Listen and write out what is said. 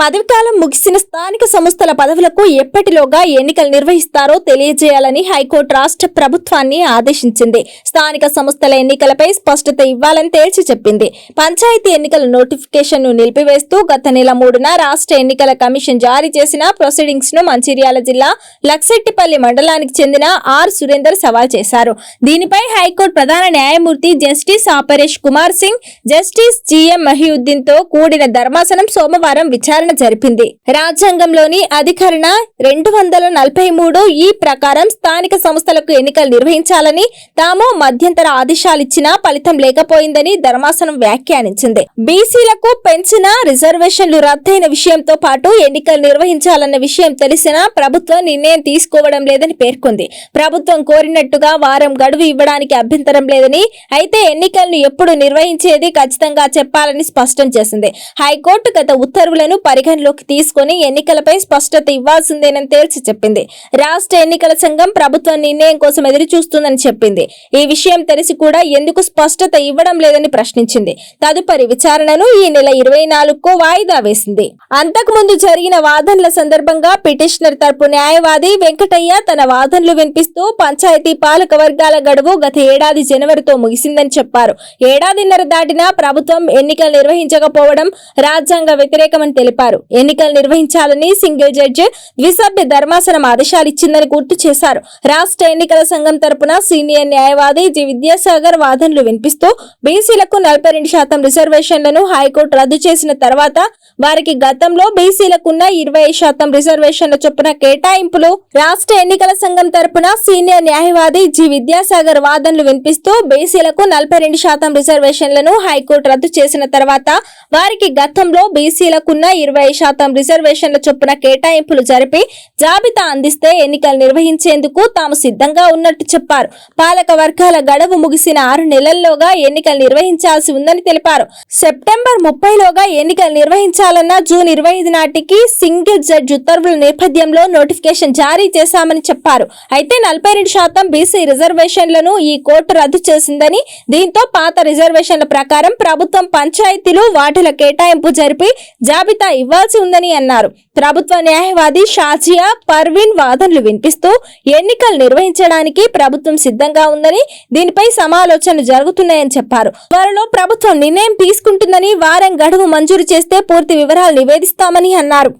పదవికాలం ముగిసిన స్థానిక సంస్థల పదవులకు ఎప్పటిలోగా ఎన్నికలు నిర్వహిస్తారో తెలియజేయాలని హైకోర్టు రాష్ట్ర ప్రభుత్వాన్ని ఆదేశించింది. స్థానిక సంస్థల ఎన్నికలపై స్పష్టత ఇవ్వాలని తేల్చి చెప్పింది. పంచాయతీ ఎన్నికల నోటిఫికేషన్ను నిలిపివేస్తూ గత నెల మూడున రాష్ట్ర ఎన్నికల కమిషన్ జారీ చేసిన ప్రొసీడింగ్స్ను మంచిర్యాల జిల్లా లక్సెట్టిపల్లి మండలానికి చెందిన ఆర్ సురేందర్ సవాల్ చేశారు. దీనిపై హైకోర్టు ప్రధాన న్యాయమూర్తి justice Aparesh Kumar Singh justice GM మహియుద్దీన్తో కూడిన ధర్మాసనం సోమవారం విచారణ జరిపింది. రాజ్యాంగంలోని అధికరణ రెండు వందల నలభై మూడు ఈ ప్రకారం స్థానిక సంస్థలకు ఎన్నికలు నిర్వహించాలని తాము మధ్యంతర ఆదేశాలిచ్చినా ఫలితం లేకపోయిందని ధర్మాసనం వ్యాఖ్యానించింది. బీసీలకు పెంచిన రిజర్వేషన్లు రద్దయిన విషయంతో పాటు ఎన్నికలు నిర్వహించాలన్న విషయం తెలిసినా ప్రభుత్వం నిర్ణయం తీసుకోవడం లేదని పేర్కొంది. ప్రభుత్వం కోరినట్టుగా వారం గడువు ఇవ్వడానికి అభ్యంతరం లేదని అయితే ఎన్నికలను ఎప్పుడు నిర్వహించేది ఖచ్చితంగా చెప్పాలని స్పష్టం చేసింది. హైకోర్టు గత ఉత్తర్వులను పరిగణలోకి తీసుకుని ఎన్నికలపై స్పష్టత ఇవ్వాల్సిందేనని తేల్చి చెప్పింది. రాష్ట్ర ఎన్నికల సంఘం ప్రభుత్వ నిర్ణయం కోసం ఎదురు చూస్తుందని చెప్పింది. ఈ విషయం తెలిసి కూడా ఎందుకు స్పష్టత ఇవ్వడం లేదని ప్రశ్నించింది. తదుపరి విచారణను ఈ నెల ఇరవై నాలుగుకు వాయిదా వేసింది. అంతకుముందు జరిగిన వాదనల సందర్భంగా పిటిషనర్ తరపు న్యాయవాది వెంకటయ్య తన వాదనలు వినిపిస్తూ పంచాయతీ పాలక వర్గాల గడువు గత ఏడాది జనవరితో ముగిసిందని చెప్పారు. ఏడాదిన్నర దాటినా ప్రభుత్వం ఎన్నికలు నిర్వహించకపోవడం రాజ్యాంగ వ్యతిరేకమని తెలిపారు. తెలిపారు ఎన్నికలు నిర్వహించాలని సింగిల్ జడ్జి ద్విసభ్య ధర్మాసనం ఆదేశాలు ఇచ్చిందని గుర్తు చేశారు. రాష్ట్ర ఎన్నికల సంఘం తరపున సీనియర్ న్యాయవాది జి. విద్యాసాగర్ వాదనలు వినిపిస్తూ బీసీలకు నలభై రెండు శాతం రిజర్వేషన్లను హైకోర్టు రద్దు చేసిన తర్వాత వారికి గతంలో బీసీలకున్న ఇరవై శాతం రిజర్వేషన్ల చొప్పున కేటాయింపులు రాష్ట్ర ఎన్నికల సంఘం తరపున సీనియర్ న్యాయవాది జి. విద్యాసాగర్ వాదనలు వినిపిస్తూ బీసీలకు నలభై రెండు శాతం రిజర్వేషన్లను హైకోర్టు రద్దు చేసిన తర్వాత వారికి గతంలో బీసీలకున్న ఇరవై ఇరవై శాతం రిజర్వేషన్ల చొప్పున కేటాయింపులు జరిపి జాబితా అందిస్తే ఎన్నికలు నిర్వహించేందుకు తాము సిద్ధంగా ఉన్నట్టు చెప్పారు. పాలక వర్గాల గడువు ముగిసిన ఆరు నెలల్లోగా ఎన్నికలు నిర్వహించాల్సి ఉందని తెలిపారు. సెప్టెంబర్ ముప్పైలోగా ఎన్నికలు నిర్వహించాలన్న జూన్ ఇరవై ఐదు నాటికి సింగిల్ జడ్జి ఉత్తర్వుల నేపథ్యంలో నోటిఫికేషన్ జారీ చేశామని చెప్పారు. అయితే నలభై రెండు శాతం బీసీ రిజర్వేషన్లను ఈ కోర్టు రద్దు చేసిందని దీంతో పాత రిజర్వేషన్ల ప్రకారం ప్రభుత్వం పంచాయతీలు వాటిల కేటాయింపు జరిపి జాబితా ఇవ్వాల్సి ఉందని అన్నారు. ప్రభుత్వ న్యాయవాది షాజియా పర్వీన్ వాదనలు వినిపిస్తూ ఎన్నికలు నిర్వహించడానికి ప్రభుత్వం సిద్ధంగా ఉందని దీనిపై సమాలోచనలు జరుగుతున్నాయని చెప్పారు. త్వరలో ప్రభుత్వం నిర్ణయం తీసుకుంటుందని వారం గడువు మంజూరు చేస్తే పూర్తి వివరాలు నివేదిస్తామని అన్నారు.